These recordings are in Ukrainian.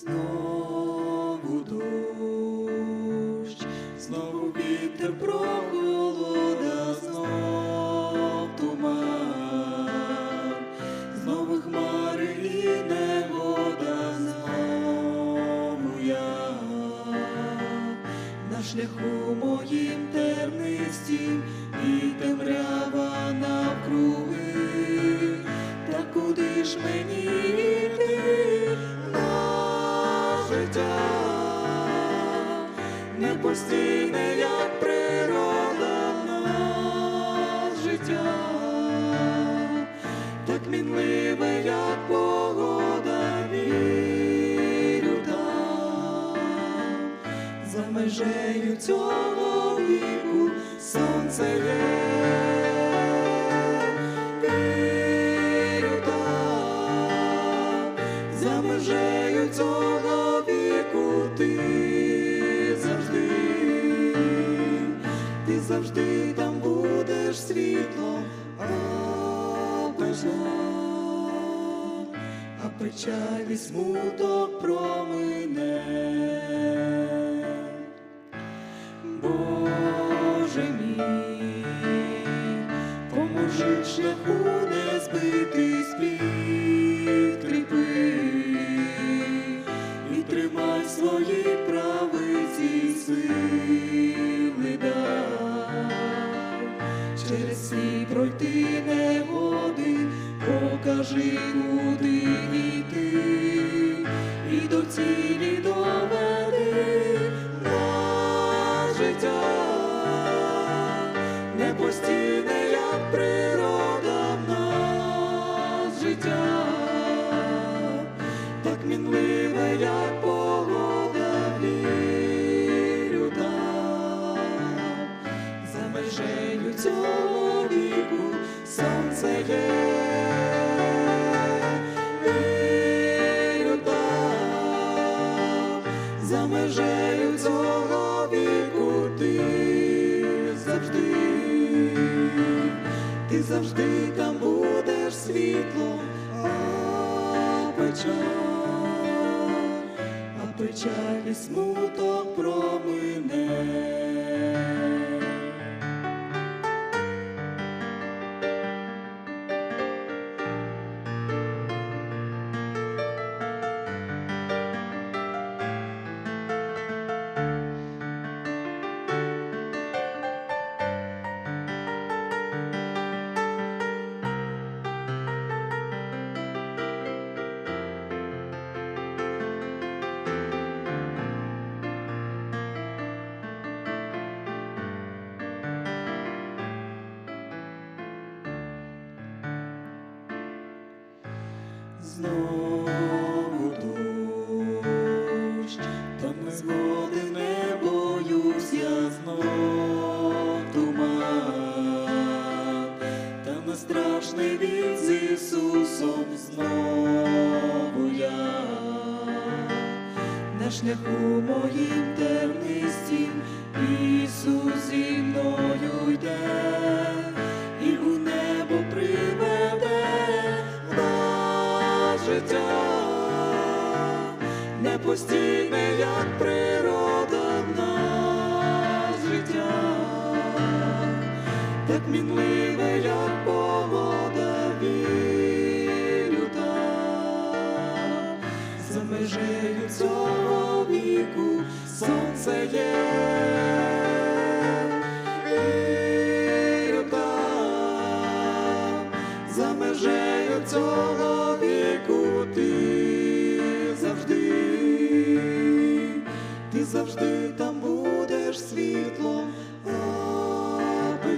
Знову дощ, знову вітер прохолода, знов туман, знову хмари і негода, знову я. На шляху моїм тернистім і темрява навкруги, постійне, як природа на життя, так мінливе, як погода, вірю там за межею цього віку сонце є. Пожар, а печаль і смуток промине. Боже через сні пройти не води, покажи, куди йти, і до цілі доведи на життя, не постійне, як природа в нас життя, межею цього віку сонце є. За межею цього віку ти завжди, ти завжди там будеш світлом, а печаль, а печаль і смуток промине. Знову дощ, та не згоди не боюсь, я знов туман, та не страшний він з Ісусом знову я. На шляху моїм тернистім Ісус зі мною йде не постійне, як природа в життя, так мінливе, як погода, вірю за межею цього віку сонце є.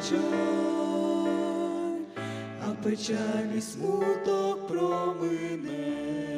Печаль, а печаль і смуток промине.